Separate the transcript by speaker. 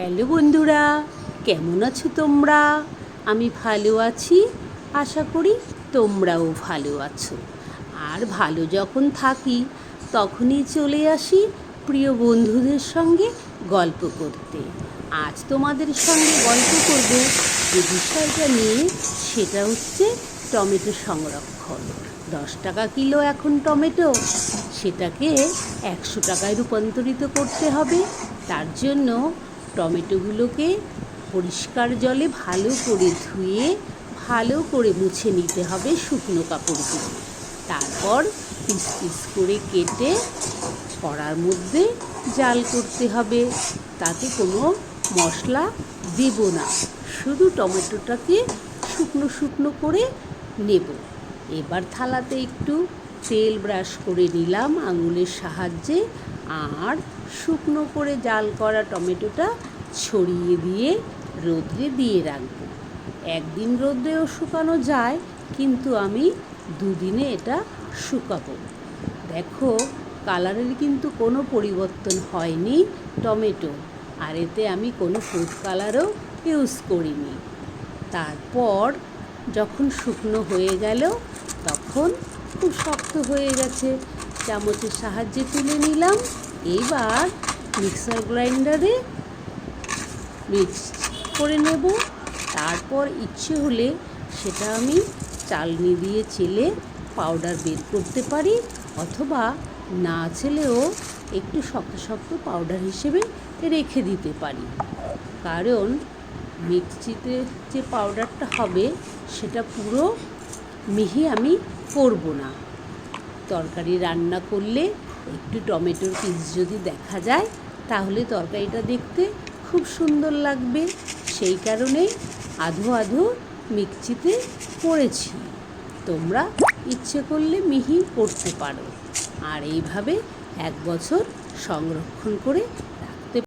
Speaker 1: Hello বন্ধুরা, কেমন আছো তোমরা? আমি ভালো আছি, আশা করি তোমরাও ভালো আছো। আর ভালো যখন থাকি, তখনই চলে আসি প্রিয় বন্ধুদের সঙ্গে গল্প করতে। আজ তোমাদের সঙ্গে গল্প করব, যে বিষয়টা নিয়ে, সেটা হচ্ছে টমেটো সংরক্ষণ। দশ টাকা কিলো এখন টমেটো, সেটাকে একশো টাকায় রূপান্তরিত করতে হবে। তার জন্য টমেটোগুলোকে পরিষ্কার জলে ভালো করে ধুয়ে, ভালো করে মুছে নিতে হবে শুকনো কাপড় দিয়ে তারপর পিস পিস করে কেটে কড়ার মধ্যে জাল করতে হবে। তাতে কোনো মশলা দেব না। শুধু টমেটোটাকে শুকনো শুকনো করে নেব। এবার থালাতে একটু তেল ব্রাশ করে নিলাম আঙুলের সাহায্যে। আর শুকনো করে জাল করা টমেটোটা ছড়িয়ে দিয়ে রোদ্রে দিয়ে রাখব। একদিন রোদ্রেও শুকানো যায়, কিন্তু আমি দুদিনে এটা শুকাবো। দেখো, কালারের কিন্তু কোনো পরিবর্তন হয়নি টমেটো, আর এতে আমি কোনো ফুড কালারও ইউজ করিনি। তারপর যখন শুকনো হয়ে গেল, তখন খুব শক্ত হয়ে গেছে। চামচের সাহায্যে তুলে নিলাম। এইবার মিক্সার গ্রাইন্ডারে মিক্স করে নেব। তারপর ইচ্ছে হলে সেটা আমি চালনি দিয়ে চেলে পাউডার বের করতে পারি, অথবা না ছেলেও একটু শক্ত শক্ত পাউডার হিসেবে রেখে দিতে পারি। কারণ মিক্সিতে যে পাউডারটা হবে, সেটা পুরো মিহি আমি করব না। তরকারি রান্না করলে একটু টমেটোর পিস যদি দেখা যায়, তাহলে তরকারিটা দেখতে খুব সুন্দর লাগবে। সেই কারণেই আধো আধো মিক্সিতে পড়েছি তোমরা ইচ্ছে করলে মিহি করতে পারো। আর এইভাবে এক বছর সংরক্ষণ করে